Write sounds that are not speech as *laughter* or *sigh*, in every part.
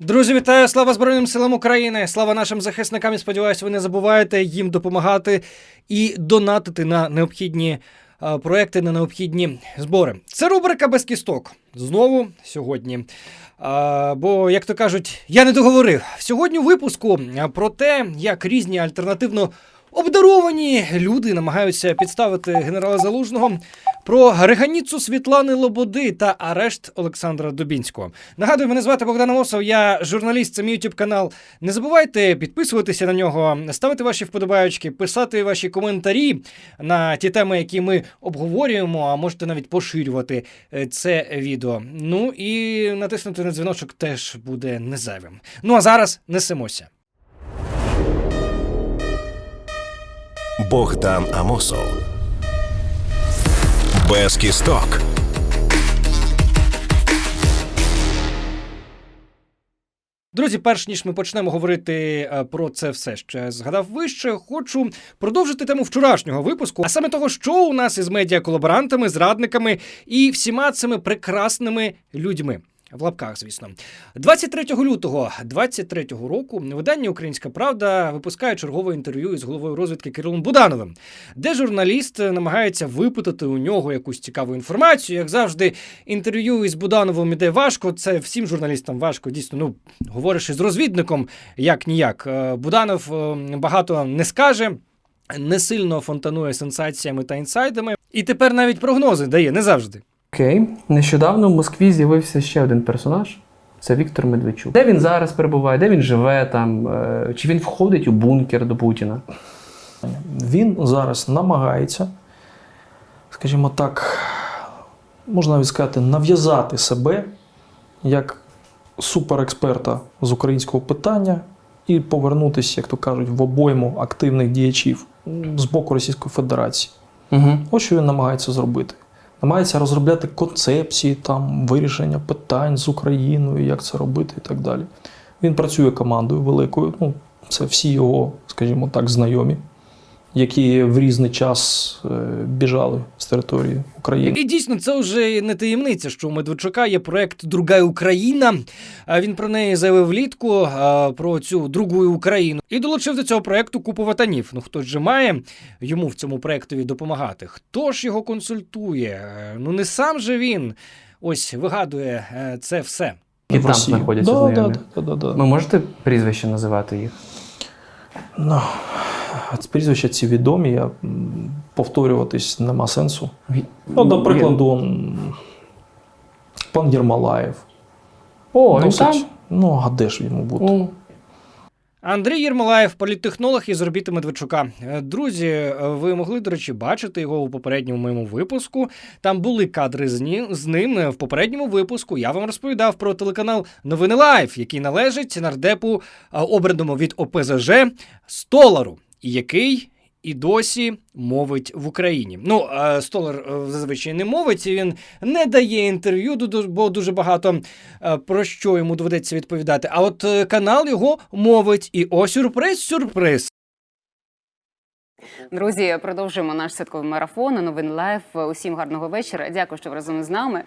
Друзі, вітаю! Слава Збройним силам України! Слава нашим захисникам! І сподіваюся, ви не забуваєте їм допомагати і донатити на необхідні проекти, на необхідні збори. Це рубрика без кісток. Знову сьогодні. А, бо, як то кажуть, я не договорив. Сьогодні випуску про те, як різні альтернативно обдаровані люди намагаються підставити генерала Залужного про Реганіцу Світлани Лободи та арешт Олександра Дубінського. Нагадую, мене звати Богдан Мосов, я журналіст, це мій YouTube канал. Не забувайте підписуватися на нього, ставити ваші вподобаючки, писати ваші коментарі на ті теми, які ми обговорюємо, а можете навіть поширювати е, це відео. Ну і натиснути на дзвіночок теж буде незайвим. Ну а зараз несемося. Богдан Амосов. Без кісток. Друзі, перш ніж ми почнемо говорити е, про це все, що я згадав вище, хочу продовжити тему вчорашнього випуску, а саме того, що у нас із медіаколаборантами, зрадниками і всіма цими прекрасними людьми. В лапках, звісно, 23 лютого 23 року видання Українська Правда випускає чергове інтерв'ю із головою розвідки Кирилом Будановим, де журналіст намагається випитати у нього якусь цікаву інформацію. Як завжди, інтерв'ю із Будановим іде важко. Це всім журналістам важко. Дійсно, ну говориш із розвідником, як ніяк. Е, Буданов е, багато не скаже. Не сильно фонтанує сенсаціями та інсайдами, і тепер навіть прогнози дає не завжди. Окей. Нещодавно в Москві з'явився ще один персонаж. Це Віктор Медведчук. Де він зараз перебуває, де він живе там, е, чи він входить у бункер до Путіна? Він зараз намагається, скажімо так, можна навіть сказати, нав'язати себе як суперексперта з українського питання і повернутися, як то кажуть, в обойму активних діячів з боку Російської Федерації. Угу. Ось що він намагається зробити. Намагається розробляти концепції там, вирішення питань з Україною, як це робити і так далі. Він працює командою великою. Ну, це всі його, скажімо так, знайомі, які в різний час е, біжали з території України. І дійсно, це вже не таємниця, що у Медведчука є проект Друга Україна. Він про неї заявив влітку про цю другу Україну і долучив до цього проекту купу ватанів. Ну хто ж же має йому в цьому проектові допомагати? Хто ж його консультує? Е, Ну не сам же він ось вигадує е, це все. В там Росії. знаходяться да, знайомі. да, да, да, да. Ви можете прізвище називати їх? Ну, прізвища ці відомі, я повторюватись нема сенсу. Ну, до прикладу, пан Єрмалаєв. О, він там? ну, а де ж йому бути? О, Андрій Єрмолаєв, політтехнолог із орбіти Медведчука. Е, Друзі, е, ви могли, до речі, бачити його у попередньому моєму випуску. Там були кадри з, ні, з ним Е, в попередньому випуску. Я вам розповідав про телеканал Новини Лайф, який належить нардепу обраному від ОПЗЖ Столару, який. І досі мовить в Україні. Ну, Столер е, зазвичай не мовить, він не дає інтерв'ю, бо дуже багато е, про що йому доведеться відповідати. А от е, канал його мовить. І о, сюрприз, сюрприз. Друзі, продовжуємо наш святковий марафон. Новин лайф. Усім гарного вечора. Дякую, що ви разом з нами.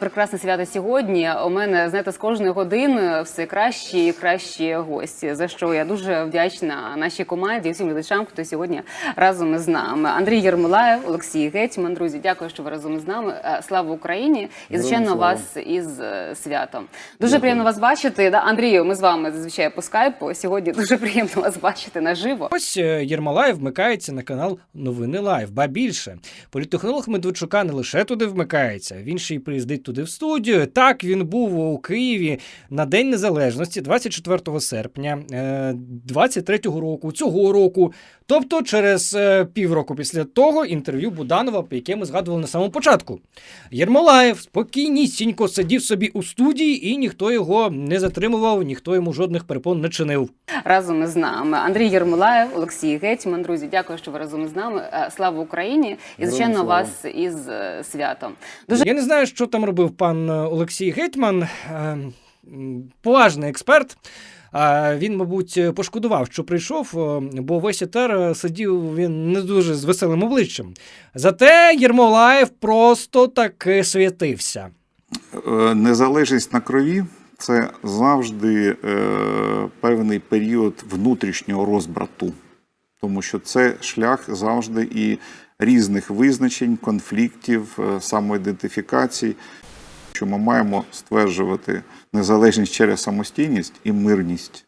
Прекрасне свято сьогодні. У мене знаєте, з кожної години все кращі і кращі гості. За що я дуже вдячна нашій команді, і всім глядачам, хто сьогодні разом із нами. Андрій Єрмолаєв, Олексій Гетьман. Друзі, дякую, що ви разом з нами. Е, Слава Україні! І звичайно вас із е, святом. Дуже приємно вас бачити. Да, Андрію, ми з вами зазвичай по скайпу. Сьогодні дуже приємно вас бачити наживо. Ось е, Єрмолаєв вмикається на канал Новини Лайв. Ба більше політтехнолог Медведчука не лише туди вмикається, він ще й приїздить туди в студію. Так він був у Києві на День Незалежності, 24 серпня е, 23-го року, цього року. Тобто, через е, півроку після того інтерв'ю Буданова, яке ми згадували на самому початку. Єрмолаєв спокійнісінько сидів собі у студії, і ніхто його не затримував, ніхто йому жодних перепон не чинив. разом із нами. Андрій Єрмолаєв, Олексій Гетьман. Друзі, дякую, що ви разом з нами. Е, Слава Україні! І звичайно вас із е, святом. Дуже Я не знаю, що там робив пан Олексій Гетьман, е, поважний експерт. Він, мабуть, пошкодував, що прийшов, е, бо весь етер е, сидів він не дуже з веселим обличчям. Зате Єрмолаєв просто таки світився. Е, Незалежність на крові це завжди певний період внутрішнього розбрату, тому що це шлях завжди і різних визначень, конфліктів, самоідентифікацій. Що ми маємо стверджувати незалежність через самостійність і мирність.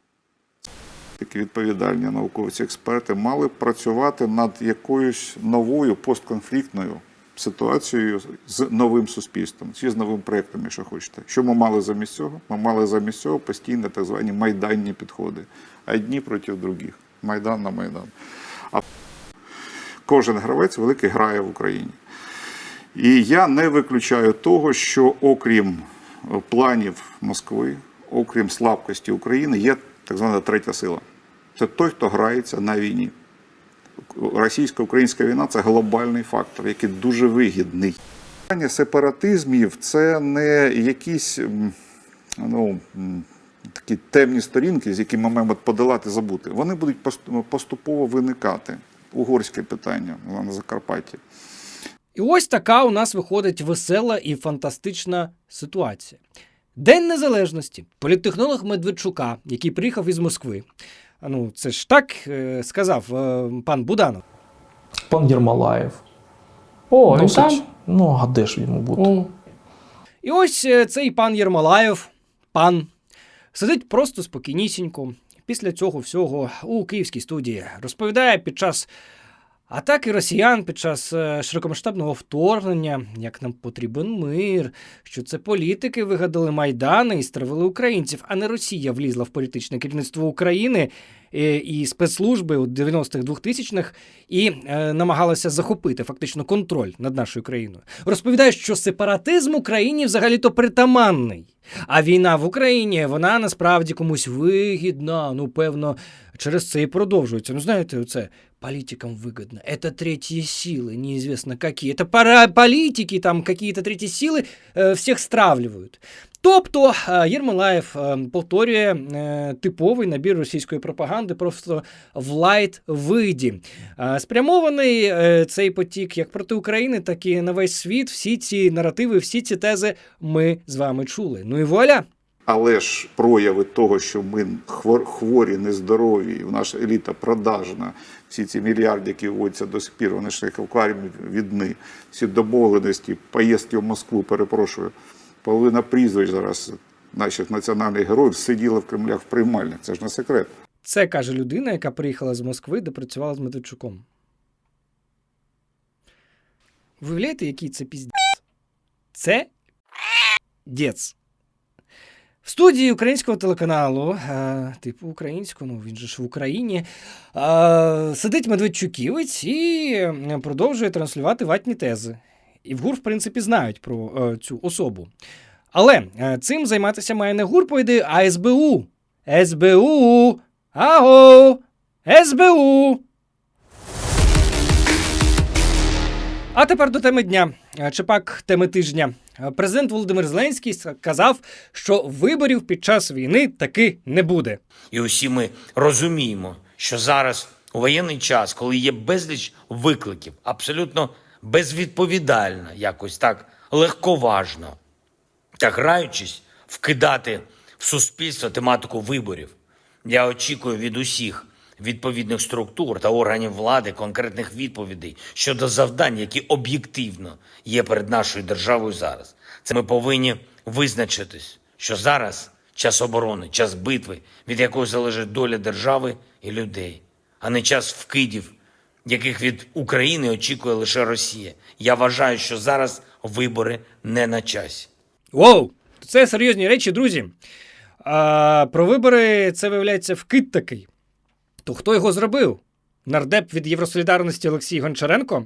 Такі відповідальні науковці експерти мали б працювати над якоюсь новою постконфліктною ситуацією з новим суспільством чи з новим проєктом, якщо хочете. Що ми мали замість цього? Ми мали замість цього постійно так звані майданні підходи. Одні проти других. Майдан на майдан. А кожен гравець великий грає в Україні. І я не виключаю того, що окрім е, планів Москви, окрім слабкості України, є так звана третя сила. Це той, хто грається на війні. Російсько-українська війна це глобальний фактор, який дуже вигідний. Питання сепаратизмів це не якісь ну, такі темні сторінки, з якими ми маємо подолати, забути. Вони будуть поступово виникати. Угорське питання на Закарпатті. І ось така у нас виходить весела і фантастична ситуація. День Незалежності. Політтехнолог Медведчука, який приїхав із Москви. А Ну, це ж так е, сказав е, пан Буданов. Пан Єрмалаєв. О, він Досить. там? Ну, а де ж йому бути? О. І ось е, цей пан Єрмолаєв, пан, сидить просто спокійнісінько. Після цього всього у київській студії розповідає під час атаки росіян, під час е, широкомасштабного вторгнення, як нам потрібен мир, що це політики вигадали майдани і стравили українців, а не Росія влізла в політичне керівництво України і спецслужби у 90-х 2000-х і е, намагалася захопити фактично контроль над нашою країною. Розповідає, що сепаратизм Україні взагалі-то притаманний. А війна в Україні вона насправді комусь вигідна. Ну, певно, через це і продовжується. Ну, знаєте, оце политикам выгодно. Это третьи силы, неизвестно какие. Это пора политики, там какие-то третьи силы е, всіх стравлюють. Тобто е, Єрмолаєв е, повторює е, типовий набір російської пропаганди просто в лайт виді. Спрямований цей потік як проти України, так і на весь світ. Всі ці наративи, всі ці тези ми з вами чули. Ну і вуаля! Але ж прояви того, що ми хвор- хворі, нездорові, і наша еліта продажна, всі ці мільярди, які вводяться до сих пір, вони ж як акваріум відни, всі домовленості, поїздки в Москву, перепрошую, половина прізвищ зараз наших національних героїв сиділа в Кремлях в приймальнях. Це ж не секрет. Це каже людина, яка приїхала з Москви, де працювала з Медведчуком. Виявляєте, який це піздець? Це дєц. В студії українського телеканалу, е, типу українського, ну він же ж в Україні, е, сидить Медведчуківець і продовжує транслювати ватні тези. І в ГУР, в принципі, знають про е, цю особу. Але е, цим займатися має не ГУР, по ідеї, а СБУ. СБУ! Аго! СБУ! А тепер до теми дня, е, чи пак теми тижня. Е, Президент Володимир Зеленський сказав, що виборів під час війни таки не буде. І усі ми розуміємо, що зараз у воєнний час, коли є безліч викликів, абсолютно безвідповідально, якось так легковажно та граючись, вкидати в суспільство тематику виборів. Я очікую від усіх відповідних структур та органів влади конкретних відповідей щодо завдань, які об'єктивно є перед нашою державою зараз. Це ми повинні визначитись, що зараз час оборони, час битви, від якої залежить доля держави і людей, а не час вкидів, яких від України очікує лише Росія. Я вважаю, що зараз вибори не на часі. Воу! Це серйозні речі, друзі. А, про вибори це виявляється вкид такий. То хто його зробив? Нардеп від Євросолідарності Олексій Гончаренко?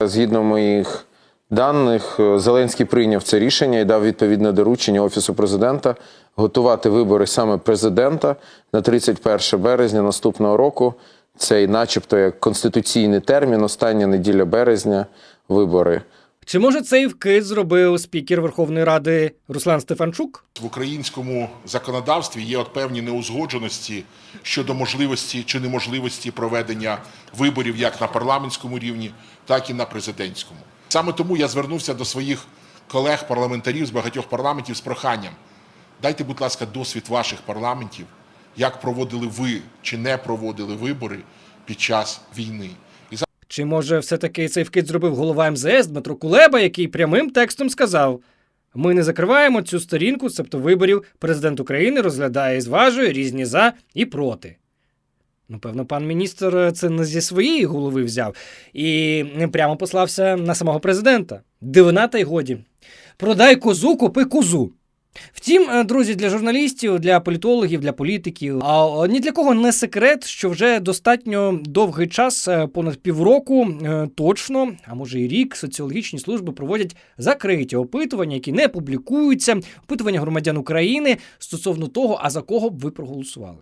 Згідно моїх даних, Зеленський прийняв це рішення і дав відповідне доручення Офісу президента готувати вибори саме президента на 31 березня наступного року. Це, начебто, як конституційний термін, остання неділя березня, вибори. Чи може цей вкид зробив спікер Верховної Ради Руслан Стефанчук? В українському законодавстві є от певні неузгодженості щодо можливості чи неможливості проведення виборів як на парламентському рівні, так і на президентському. Саме тому я звернувся до своїх колег-парламентарів з багатьох парламентів з проханням Дайте, будь ласка, досвід ваших парламентів, як проводили ви чи не проводили вибори під час війни. Чи може все-таки цей вкид зробив голова МЗС Дмитро Кулеба, який прямим текстом сказав: ми не закриваємо цю сторінку, себто виборів президент України розглядає і зважує різні за і проти. Ну, певно, пан міністр це не зі своєї голови взяв і прямо послався на самого президента. Дивина та й годі. Продай козу, купи козу. Втім, е, друзі, для журналістів, для політологів, для політиків, а ні для кого не секрет, що вже достатньо довгий час, е, понад півроку, е, точно, а може і рік, соціологічні служби проводять закриті опитування, які не публікуються, опитування громадян України стосовно того, а за кого б ви проголосували.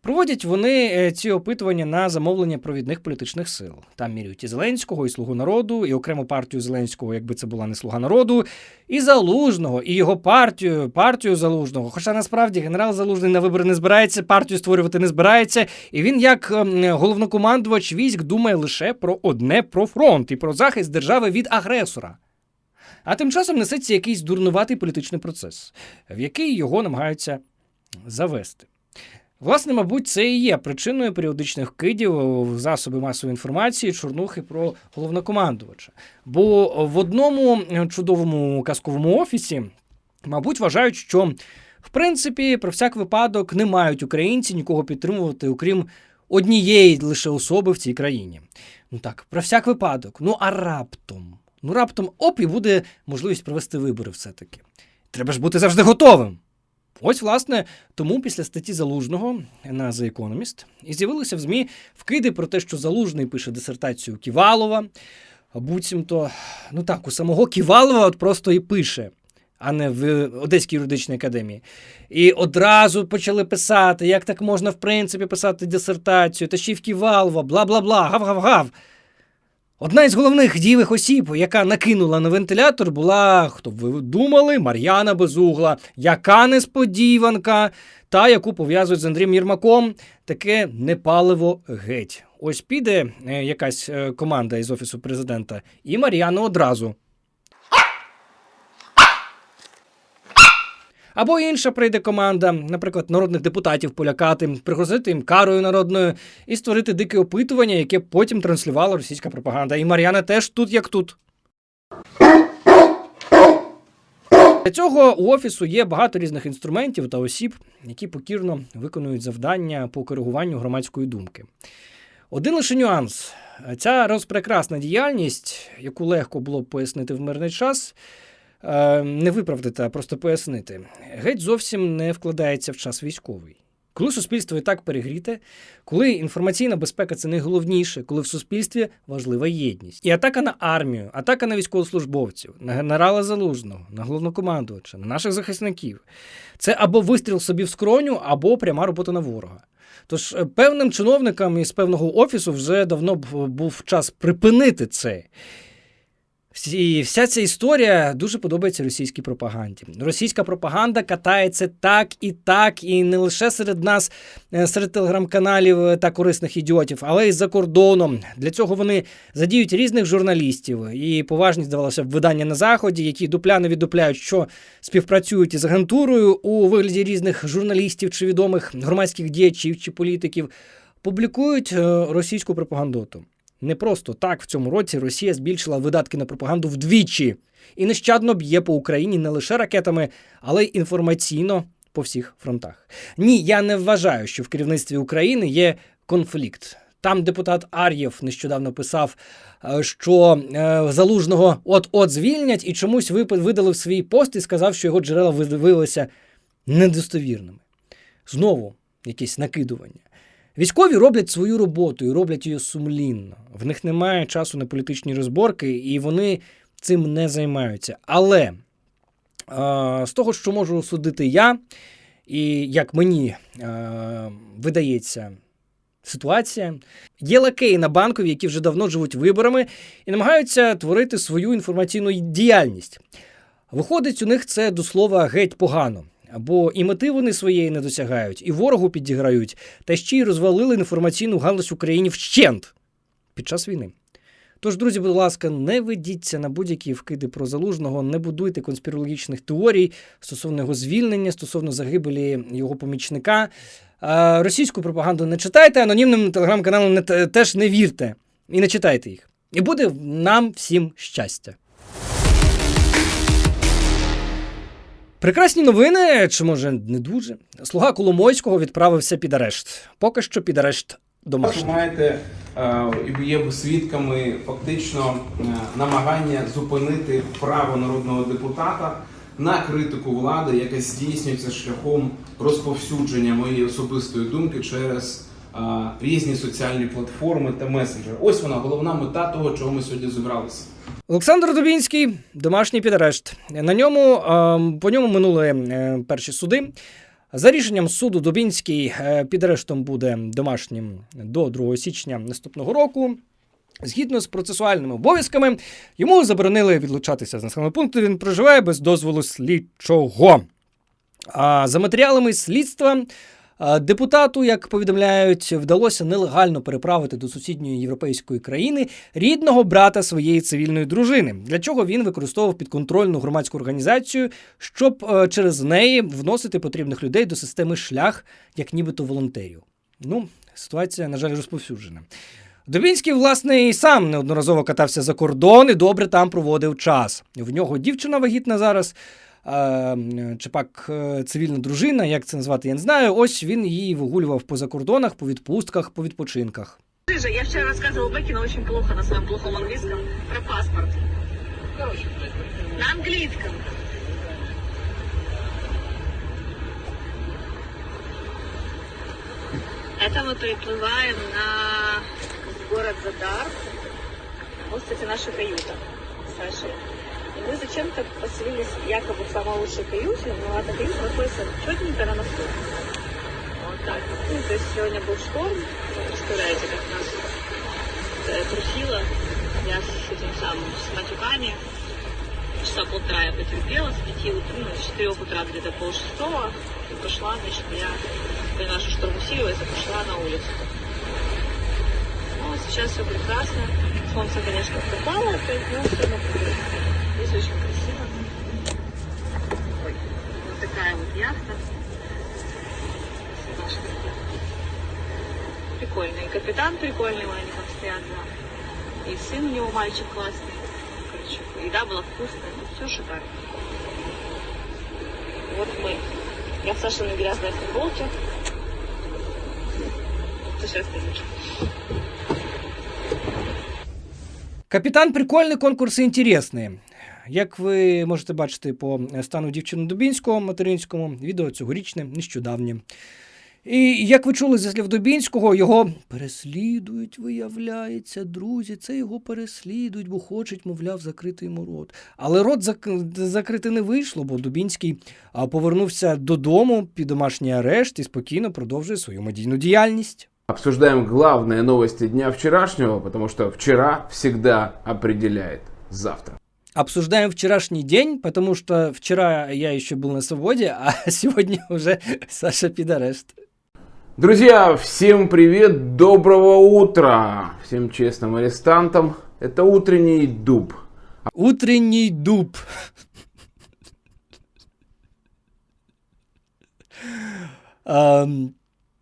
Проводять вони е, ці опитування на замовлення провідних політичних сил. Там міряють і Зеленського, і Слугу народу, і окрему партію Зеленського, якби це була не Слуга народу, і Залужного, і його партію, партію Залужного. Хоча насправді генерал Залужний на вибори не збирається, партію створювати не збирається, і він, як ем, головнокомандувач військ, думає лише про одне про фронт і про захист держави від агресора. А тим часом несеться якийсь дурнуватий політичний процес, в який його намагаються завести. Власне, мабуть, це і є причиною періодичних кидів в засоби масової інформації, чорнухи про головнокомандувача. Бо в одному чудовому казковому офісі, мабуть, вважають, що в принципі про всяк випадок не мають українці нікого підтримувати, окрім однієї лише особи в цій країні. Ну так, про всяк випадок. Ну а раптом. Ну раптом оп, і буде можливість провести вибори все-таки. Треба ж бути завжди готовим. Ось, власне, тому після статті Залужного на The Economist і з'явилися в ЗМІ вкиди про те, що Залужний пише дисертацію Ківалова, буцімто, ну так, у самого Ківалова от просто і пише, а не в Одеській юридичній академії. І одразу почали писати, як так можна, в принципі, писати дисертацію, та ще й в Ківалова, бла-бла-бла, гав-гав-гав. Одна із головних дієвих осіб, яка накинула на вентилятор, була, хто б ви думали, Мар'яна Безугла. Яка несподіванка, та яку пов'язують з Андрієм Єрмаком, таке непаливо геть. Ось піде е, якась е, команда із офісу президента, і Мар'яну одразу. Або інша прийде команда, наприклад, народних депутатів полякати, пригрозити їм карою народною і створити дике опитування, яке потім транслювала російська пропаганда. І Мар'яна теж тут як тут. Для цього у офісу є багато різних інструментів та осіб, які покірно виконують завдання по коригуванню громадської думки. Один лише нюанс: ця розпрекрасна діяльність, яку легко було пояснити в мирний час, не виправдати, а просто пояснити, геть зовсім не вкладається в час військовий. Коли суспільство і так перегріте, коли інформаційна безпека це найголовніше, коли в суспільстві важлива єдність. І атака на армію, атака на військовослужбовців, на генерала Залужного, на головнокомандувача, на наших захисників це або вистріл собі в скроню, або пряма робота на ворога. Тож е, певним чиновникам із певного офісу вже давно б був час припинити це. І вся ця історія дуже подобається російській пропаганді. Російська пропаганда катається так і так, і не лише серед нас, е, серед телеграм-каналів е, та корисних ідіотів, але й за кордоном. Для цього вони задіють різних журналістів і поважні, здавалося б, видання на заході, які дупляно віддупляють, що співпрацюють із агентурою у вигляді різних журналістів чи відомих громадських діячів чи політиків, публікують е, російську пропагандоту. Не просто так в цьому році Росія збільшила видатки на пропаганду вдвічі і нещадно б'є по Україні не лише ракетами, але й інформаційно по всіх фронтах. Ні, я не вважаю, що в керівництві України є конфлікт. Там депутат Ар'єв нещодавно писав, е, що е, залужного от-от звільнять, і чомусь видалив свій пост і сказав, що його джерела виявилися недостовірними. Знову якесь накидування. Військові роблять свою роботу і роблять її сумлінно. В них немає часу на політичні розборки, і вони цим не займаються. Але з того, що можу судити я, і як мені видається ситуація, є лакеї на банкові, які вже давно живуть виборами і намагаються творити свою інформаційну діяльність. Виходить, у них це до слова геть погано. Бо і мети вони своєї не досягають, і ворогу підіграють, та ще й розвалили інформаційну галузь в Україні вщент під час війни. Тож, друзі, будь ласка, не ведіться на будь-які вкиди про залужного, не будуйте конспірологічних теорій стосовно його звільнення, стосовно загибелі його помічника. Російську пропаганду не читайте, анонімним телеграм-каналам теж не вірте і не читайте їх. І буде нам всім щастя. Прекрасні новини, чи може не дуже. Слуга Коломойського відправився під арешт. Поки що під арешт Ви домашній. маєте е, і є свідками фактично е, намагання зупинити право народного депутата на критику влади, яка здійснюється шляхом розповсюдження моєї особистої думки через е, різні соціальні платформи та месенджери. Ось вона головна мета того, чого ми сьогодні зібралися. Олександр Дубінський, домашній під арешт. На ньому ем, по ньому минули е, перші суди. За рішенням суду Дубінський е, під арештом буде домашнім до 2 січня наступного року. Згідно з процесуальними обов'язками, йому заборонили відлучатися з населеного пункту. Він проживає без дозволу слідчого. А за матеріалами слідства депутату, як повідомляють, вдалося нелегально переправити до сусідньої європейської країни рідного брата своєї цивільної дружини, для чого він використовував підконтрольну громадську організацію, щоб е, через неї вносити потрібних людей до системи шлях, як нібито волонтерів. Ну, ситуація, на жаль, розповсюджена. Дубінський, власне, і сам неодноразово катався за кордон і добре там проводив час. В нього дівчина вагітна зараз е, Чи пак е, цивільна дружина, як це назвати, я не знаю. Ось він її вигулював по закордонах, по відпустках, по відпочинках. Ты же, я вчера рассказывала Бекину очень плохо на своем плохом английском про паспорт. На английском. Это мы приплываем на город Задар. Вот, кстати, наша каюта с Сашей. И Мы зачем-то поселились якобы в самой лучшей каюте, но эта каюта находится четненько на носу. Вот так. Ну, то есть сегодня был шторм. Вот представляете, как нас э, трусило. Я с этим самым, с матюками. Часа полтора я потерпела, с пяти утра, ну, с четырех утра где-то пол шестого. И пошла, значит, я поняла, что шторм усиливается, пошла на улицу. Ну, сейчас все прекрасно. Солнце, конечно, попало опять, но все равно капитан прикольный, они там стоят, да. И сын у него мальчик классный. Короче, еда была вкусная, ну, все шикарно. Вот мы. Я в Сашиной грязной футболке. Ты сейчас скажешь. Капітан прикольний, конкурси інтересні. Як ви можете бачити по стану дівчини Дубінського материнському, відео цьогорічне, нещодавнє. І як ви чули зі слів Дубінського, його переслідують, виявляється, друзі, це його переслідують, бо хочуть, мовляв, закрити йому рот. Але рот зак- закрити не вийшло, бо Дубінський повернувся додому під домашній арешт і спокійно продовжує свою медійну діяльність. Обсуждаем главные новости дня вчерашнего, потому что вчера всегда определяет завтра. Обсуждаем вчерашний день, потому что вчера я еще был на свободе, а *laughs* сегодня уже Саша під арешт. Друзья, всем привет, доброго утра всем честным арестантам. Это утренний дуб. Утренній дуб.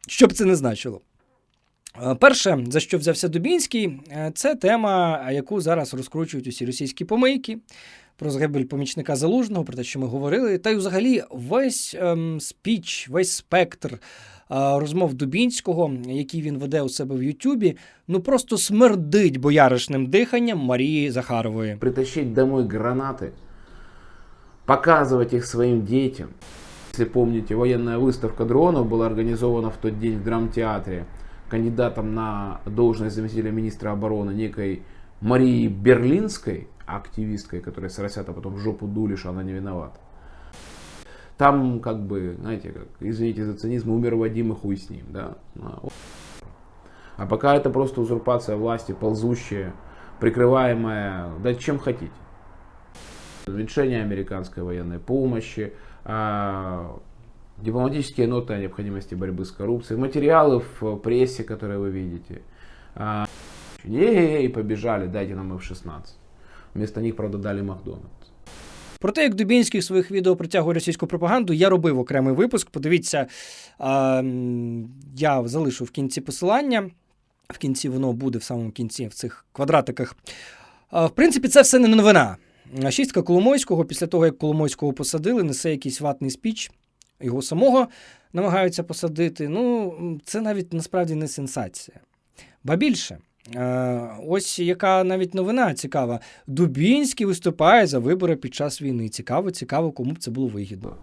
Що б це не значило? Е, Перше, за що взявся Дубінський, е, це тема, яку зараз розкручують усі російські помийки про загибель помічника залужного, про те, що ми говорили. Та й взагалі весь ем, спіч, весь спектр е, розмов Дубінського, які він веде у себе в Ютубі, ну просто смердить бояришним диханням Марії Захарової. Притащить домой гранаты, показывать их своим детям. Если помните, военная выставка дронов была организована в тот день в драмтеатре кандидатом на должность заместителя министра обороны некой Марии Берлинской, активисткой, которая соросята потом в жопу дули, что она не виновата. Там, как бы, знаете, как, извините за цинизм, умер Вадим и хуй с ним, да. А. А пока это просто узурпация власти, ползущая, прикрываемая, да чем хотите. Уменьшение американской военной помощи, а, дипломатические ноты о необходимости борьбы с коррупцией, материалы в прессе, которые вы видите. А, Ей, побежали, дайте нам F-16. Вместо них, правда, дали Макдональдс. Про те, як Дубінський в своїх відео притягує російську пропаганду, я робив окремий випуск. Подивіться, а, я залишу в кінці посилання. В кінці воно буде в самому кінці в цих квадратиках. А, в принципі, це все не новина. Шістка Коломойського, після того, як Коломойського посадили, несе якийсь ватний спіч. Його самого намагаються посадити. Ну, це навіть насправді не сенсація. Ба більше. е, Ось яка навіть новина цікава. Дубінський виступає за вибори під час війни. Цікаво, цікаво, кому б це було вигідно.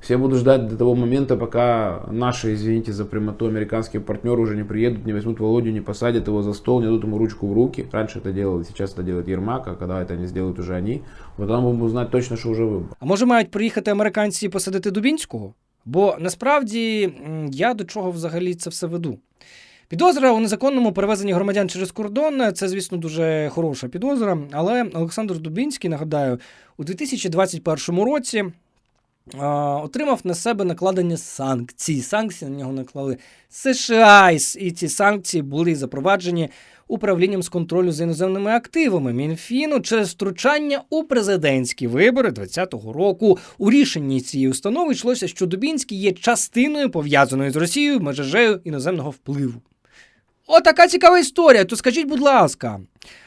Все будут ждать до того момента, пока наши, извините за прямоту, американские партнеры уже не приедут, не возьмут Володю, не посадят его за стол, не дадут ему ручку в руки. Раньше это делал, сейчас это делает Ермак, а когда это не сделают уже они, вот тогда мы будем знать точно, что уже выбор. А може мають приїхати американці і посадити Дубінського? Бо насправді м, я до чого взагалі це все веду. Підозра у незаконному перевезенні громадян через кордон це, звісно, дуже хороша підозра. Але Олександр Дубінський, нагадаю, у 2021 році отримав на себе накладення санкцій. Санкції на нього наклали США, і ці санкції були запроваджені управлінням з контролю за іноземними активами Мінфіну через втручання у президентські вибори 2020 року. У рішенні цієї установи йшлося, що Дубінський є частиною пов'язаною з Росією мережею іноземного впливу. Отака цікава історія. То скажіть, будь ласка,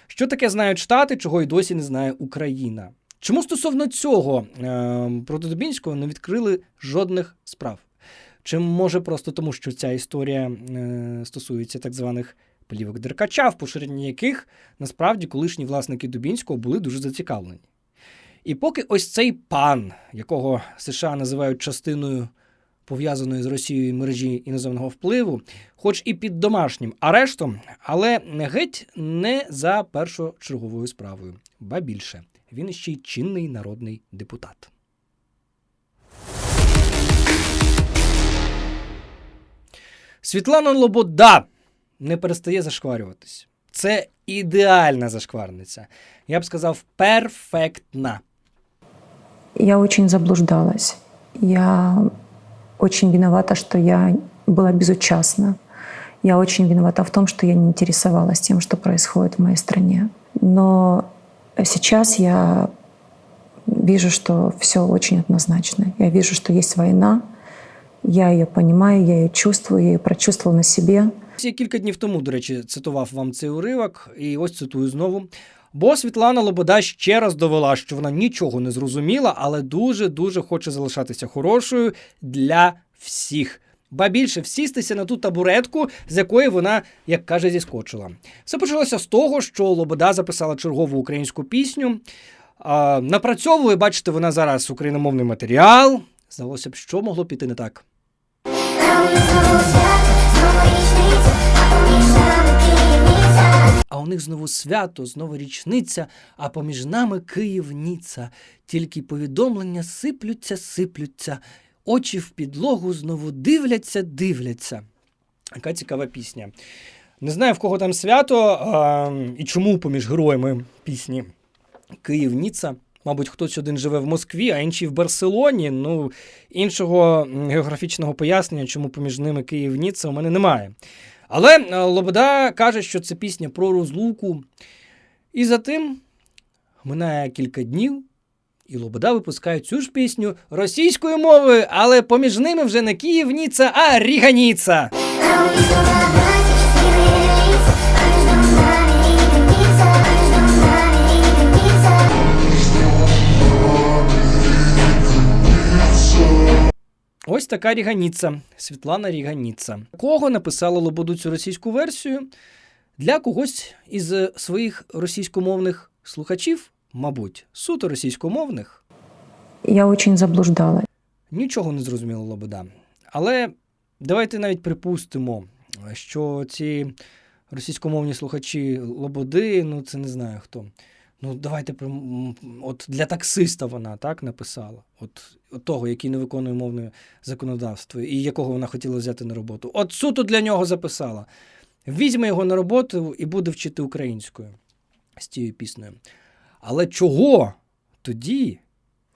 що таке знають Штати, чого й досі не знає Україна? Чому стосовно цього е, проти Дубінського не відкрили жодних справ? Чи може просто тому, що ця історія е, стосується так званих плівок Деркача, в поширенні яких насправді колишні власники Дубінського були дуже зацікавлені. І поки ось цей пан, якого США називають частиною пов'язаної з Росією мережі іноземного впливу, хоч і під домашнім арештом, але геть не за першочерговою справою, ба більше, він ще й чинний народний депутат. Світлана Лобода не перестає зашкварюватись. Це ідеальна зашкварниця. Я б сказав, перфектна. Я очень заблуждалась. Я очень виновата, что я была безучастна. Я очень виновата в том, что я не интересовалась тем, что происходит в моей стране. Но сейчас я вижу, что все очень однозначно. Я вижу, что есть война. Я ее понимаю, я ее чувствую, я ее прочувствовала на себе. Я кілька днів тому, до речі, цитував вам цей уривок, і ось цитую знову. Бо Світлана Лобода ще раз довела, що вона нічого не зрозуміла, але дуже дуже хоче залишатися хорошою для всіх. Ба більше всістися на ту табуретку, з якої вона, як каже, зіскочила. Все почалося з того, що Лобода записала чергову українську пісню. А, напрацьовує, бачите, вона зараз україномовний матеріал. Здалося б, що могло піти не так. А у них знову свято, знову річниця, а поміж нами Київніця. Тільки повідомлення сиплються, сиплються, очі в підлогу знову дивляться, дивляться. Яка цікава пісня. Не знаю, в кого там свято а, і чому поміж героями пісні Київ-Ніца. Мабуть, хтось один живе в Москві, а інший в Барселоні. Ну, іншого географічного пояснення, чому поміж ними Київ-Ніца, у мене немає. Але е, Лобода каже, що це пісня про розлуку. І за тим минає кілька днів, і Лобода випускає цю ж пісню російською мовою, але поміж ними вже не Київніця, а Ріганіца. Ось така Ріганіца, Світлана Ріганіца. Кого написала Лободу цю російську версію? Для когось із своїх російськомовних слухачів, мабуть, суто російськомовних, Я очень заблуждалась. нічого не зрозуміла Лобода. Але давайте навіть припустимо, що ці російськомовні слухачі Лободи, ну це не знаю хто. Ну, давайте от для таксиста вона так написала, от, от того, який не виконує мовне законодавство, і якого вона хотіла взяти на роботу. От суто для нього записала. Візьме його на роботу і буде вчити українською з цією піснею. Але чого тоді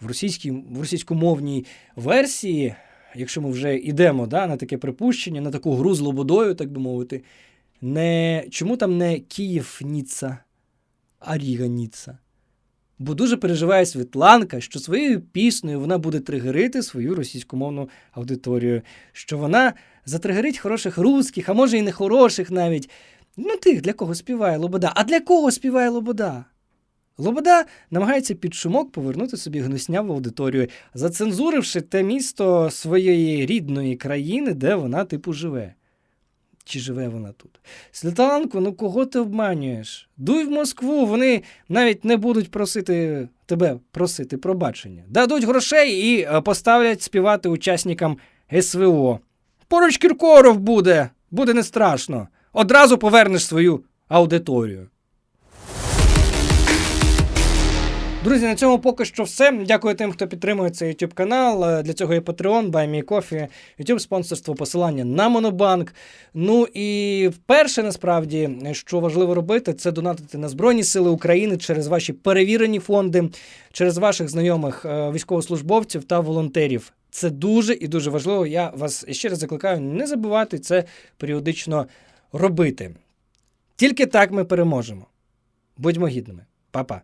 в, російській, в російськомовній версії, якщо ми вже йдемо да, на таке припущення, на таку гру з лободою, так би мовити, не чому там не Київ Ніцца, а Ріга Ніцца. Бо дуже переживає Світланка, що своєю піснею вона буде тригерити свою російськомовну аудиторію, що вона затригерить хороших русських, а може і не хороших навіть. Ну, тих, для кого співає Лобода. А для кого співає Лобода? Лобода намагається під шумок повернути собі гносняву аудиторію, зацензуривши те місто своєї рідної країни, де вона, типу, живе. Чи живе вона тут? Світланко, ну кого ти обманюєш? Дуй в Москву, вони навіть не будуть просити тебе просити пробачення. Дадуть грошей і е, поставлять співати учасникам СВО. Поруч Кіркоров буде, буде не страшно. Одразу повернеш свою аудиторію. Друзі, на цьому поки що все. Дякую тим, хто підтримує цей YouTube канал. Е, Для цього є Patreon, BuyMeCoffee, YouTube спонсорство, посилання на Монобанк. Ну і вперше, насправді, що важливо робити, це донатити на Збройні Сили України через ваші перевірені фонди, через ваших знайомих е, військовослужбовців та волонтерів. Це дуже і дуже важливо. Я вас ще раз закликаю не забувати це періодично робити. Тільки так ми переможемо. Будьмо гідними. Па-па.